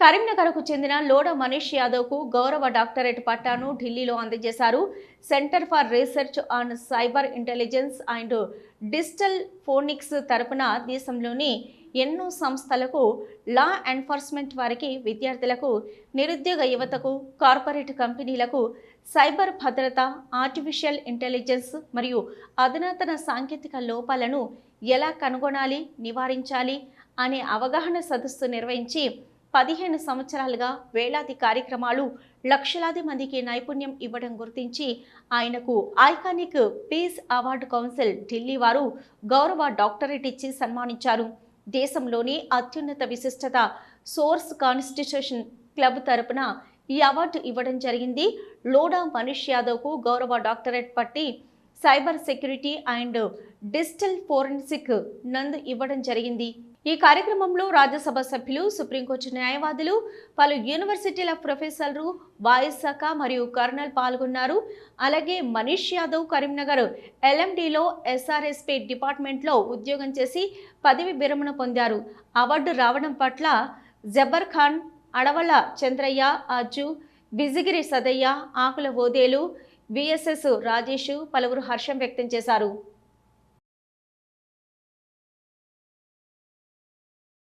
కరీంనగర్కు చెందిన లోడ మనీష్ యాదవ్కు గౌరవ డాక్టరేట్ పట్టాను ఢిల్లీలో అందజేశారు. Centre for research on cyber intelligence and digital forensics తరపున దేశంలోని ఎన్నో సంస్థలకు లా ఎన్ఫోర్స్మెంట్ వారికి విద్యార్థులకు నిరుద్యోగ యువతకు కార్పొరేట్ కంపెనీలకు సైబర్ భద్రత ఆర్టిఫిషియల్ ఇంటెలిజెన్స్ మరియు అధునాతన సాంకేతిక లోపాలను ఎలా కనుగొనాలి నివారించాలి అనే అవగాహన సదస్సు నిర్వహించి పదిహేను సంవత్సరాలుగా వేలాది కార్యక్రమాలు లక్షలాది మందికి నైపుణ్యం ఇవ్వడం గుర్తించి ఆయనకు iconic peace award council Delhi వారు గౌరవ డాక్టరేట్ ఇచ్చి సన్మానించారు. దేశంలోని అత్యున్నత విశిష్టత సోర్స్ కాన్స్టిట్యూషన్ క్లబ్ తరపున ఈ అవార్డు ఇవ్వడం జరిగింది. లోడా మనీష్ యాదవ్కు గౌరవ డాక్టరేట్ పట్టి cyber security and digital forensic నందు ఇవ్వడం జరిగింది. ఈ కార్యక్రమంలో రాజ్యసభ సభ్యులు సుప్రీంకోర్టు న్యాయవాదులు పలు యూనివర్సిటీల ప్రొఫెసర్లు వాయుశాఖ శాఖ మరియు కర్నల్ పాల్గొన్నారు. అలాగే మనీష్ యాదవ్ కరీంనగర్ ఎల్ఎండిలో ఎస్ఆర్ఎస్పీ డిపార్ట్మెంట్లో ఉద్యోగం చేసి పదవి విరమణ పొందారు. అవార్డు రావడం పట్ల Jabar Khan Adavala Chandraiah Aju Bijigiri Sadaiah Akula Odelu V S S Rajesh పలువురు హర్షం వ్యక్తం చేశారు.